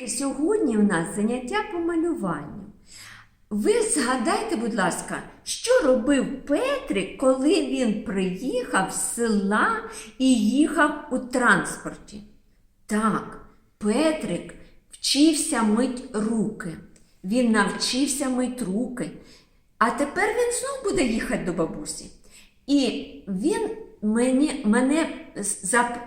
Дітки, сьогодні у нас заняття по малюванню. Ви згадайте, будь ласка, що робив Петрик, коли він приїхав з села і їхав у транспорті? Так, Петрик вчився мить руки. Він навчився мить руки. А тепер він знов буде їхати до бабусі. І він мені, мене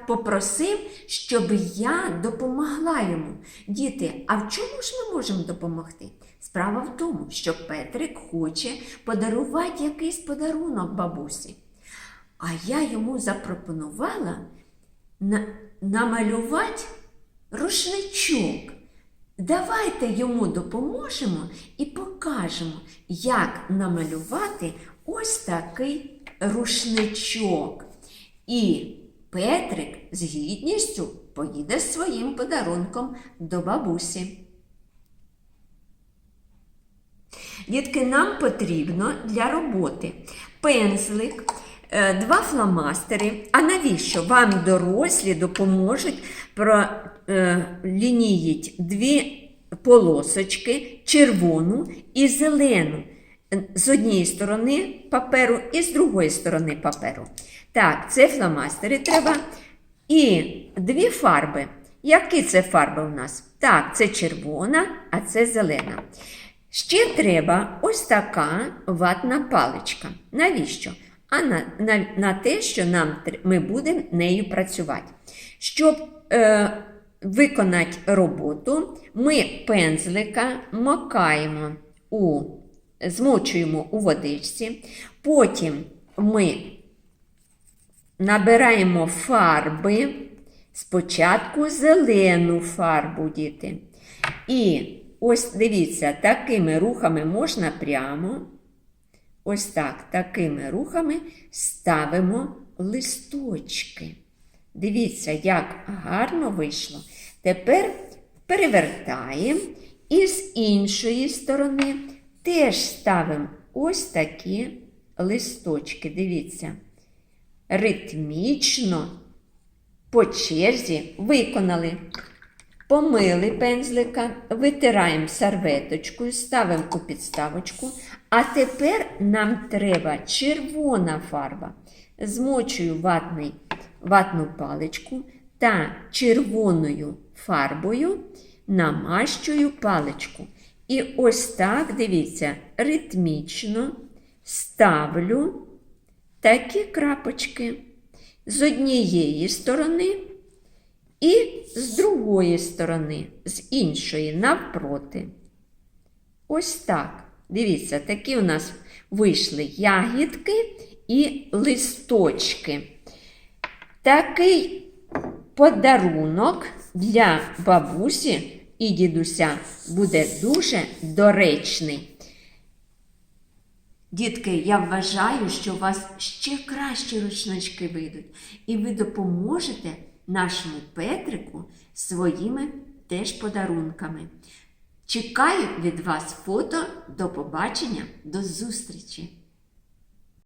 попросив, щоб я допомогла йому. Діти, а в чому ж ми можемо допомогти? Справа в тому, що Петрик хоче подарувати якийсь подарунок бабусі. А я йому запропонувала на, намалювати рушничок. Давайте йому допоможемо і покажемо, як намалювати ось такий рушничок. І Петрик з гідністю поїде з своїм подарунком до бабусі. Дітки, нам потрібно для роботи пензлик, е, два фломастери. А навіщо? Вам дорослі допоможуть пролініють дві полосочки, червону і зелену. З однієї сторони паперу і з другої сторони паперу. Так, це фломастери треба. І дві фарби. Які це фарби у нас? Так, це червона, а це зелена. Ще треба ось така ватна паличка. Навіщо? А на, на, на те, що нам, ми будемо нею працювати. Щоб е, виконати роботу, ми пензлика макаємо у, змочуємо у водичці, потім ми набираємо фарби, спочатку зелену фарбу, діти. І ось дивіться, такими рухами можна прямо. Ось так, такими рухами ставимо листочки. Дивіться, як гарно вийшло. Тепер перевертаємо і з іншої сторони теж ставимо ось такі листочки. Дивіться ритмічно по черзі виконали. Помили пензлика, витираємо серветочкою, ставимо у підставочку. А тепер нам треба червона фарба. Змочую ватний, ватну паличку та червоною фарбою намащую паличку. І ось так, дивіться, ритмічно ставлю такі крапочки з однієї сторони і з другої сторони, з іншої навпроти. Ось так. Дивіться, такі у нас вийшли ягідки і листочки. Такий подарунок для бабусі і дідуся буде дуже доречний. Дітки, я вважаю, що у вас ще кращі ручнички вийдуть, і ви допоможете нашому Петрику своїми теж подарунками. Чекаю від вас фото. До побачення, до зустрічі!